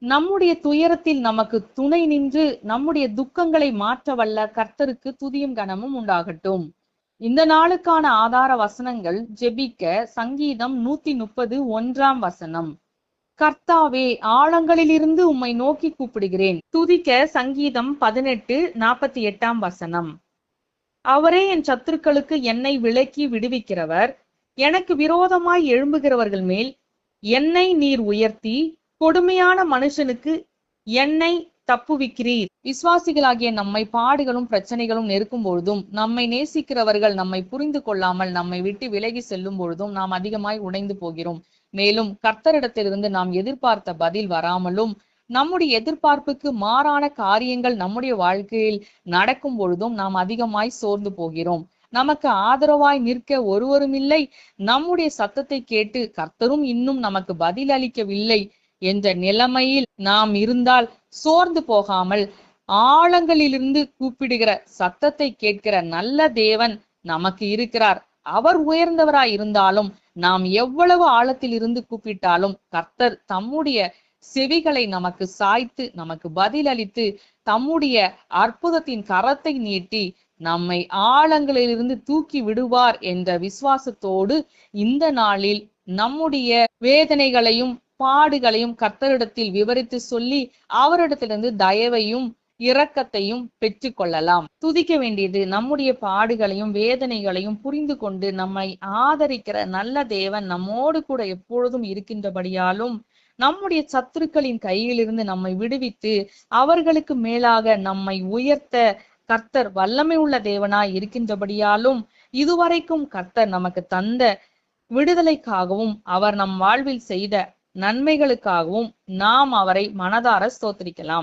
நம்முடைய துயரத்தில் நமக்கு துணை நின்று நம்முடைய துக்கங்களை மாற்ற வல்ல கர்த்தருக்கு துதியும் கனமும் உண்டாகட்டும். இந்த நாளுக்கான ஆதார வசனங்கள் ஜெபிக்க சங்கீதம் நூத்தி முப்பது ஒன்றாம் வசனம். கர்த்தாவே ஆழங்களிலிருந்து உம்மை நோக்கி கூப்பிடுகிறேன். துதிக்க சங்கீதம் பதினெட்டு நாற்பத்தி எட்டாம் வசனம். அவரே என் சத்துருக்களுக்கு என்னை விலக்கி விடுவிக்கிறவர். எனக்கு விரோதமாய் எழும்புகிறவர்கள் மேல் என்னை நீர் உயர்த்தி கொடுமையான மனுஷனுக்கு என்னை தப்புவிக்கிறீர். விசுவாசிகளாகிய நம்மை பாடுகளும் பிரச்சனைகளும் நெருக்கும் பொழுதும் நம்மை நேசிக்கிறவர்கள் நம்மை புரிந்து கொள்ளாமல் நம்மை விட்டு விலகி செல்லும் பொழுதும் நாம் அதிகமாய் உடைந்து போகிறோம். மேலும் கர்த்தரிடத்திலிருந்து நாம் எதிர்பார்த்த பதில் வராமலும் நம்முடைய எதிர்பார்ப்புக்கு மாறான காரியங்கள் நம்முடைய வாழ்க்கையில் நடக்கும் பொழுதும் நாம் அதிகமாய் சோர்ந்து போகிறோம். நமக்கு ஆதரவாய் நிற்க ஒருவரும் இல்லை. நம்முடைய சத்தத்தை கேட்டு கர்த்தரும் இன்னும் நமக்கு பதில் அளிக்கவில்லை என்ற நிலைமையில் நாம் இருந்தால் சோர்ந்து போகாமல் ஆழங்களிலிருந்து கூப்பிடுகிற சத்தத்தை கேட்கிற நல்ல தேவன் நமக்கு இருக்கிறார். அவர் உயர்ந்தவராய் இருந்தாலும் நாம் எவ்வளவு ஆழத்தில் இருந்து கூப்பிட்டாலும் கர்த்தர் தம்முடைய செவிகளை நமக்கு சாய்த்து நமக்கு பதிலளித்து தம்முடைய அற்புதத்தின் கரத்தை நீட்டி நம்மை ஆழங்களிலிருந்து தூக்கி விடுவார் என்ற விசுவாசத்தோடு இந்த நாளில் நம்முடைய வேதனைகளையும் பாடுகளையும் கர்த்தரிடத்தில் விவரித்து சொல்லி அவரிடத்திலிருந்து தயவையும் இரக்கத்தையும் பெற்று கொள்ளலாம் துதிக்க வேண்டியது நம்முடைய பாடுகளையும் வேதனைகளையும் புரிந்து கொண்டு நம்மை ஆதரிக்கிற நல்ல தேவன் நம்மோடு கூட எப்பொழுதும் இருக்கின்றபடியாலும் நம்முடைய சத்துருக்களின் கையிலிருந்து நம்மை விடுவித்து அவர்களுக்கு மேலாக நம்மை உயர்த்த கர்த்தர் வல்லமை உள்ள தேவனாய் இருக்கின்றபடியாலும் இதுவரைக்கும் கர்த்தர் நமக்கு தந்த விடுதலைக்காகவும் அவர் நம் வாழ்வில் செய்த நன்மைகளுக்காகவும் நாம் அவரை மனதார ஸ்தோத்திரிக்கலாம்.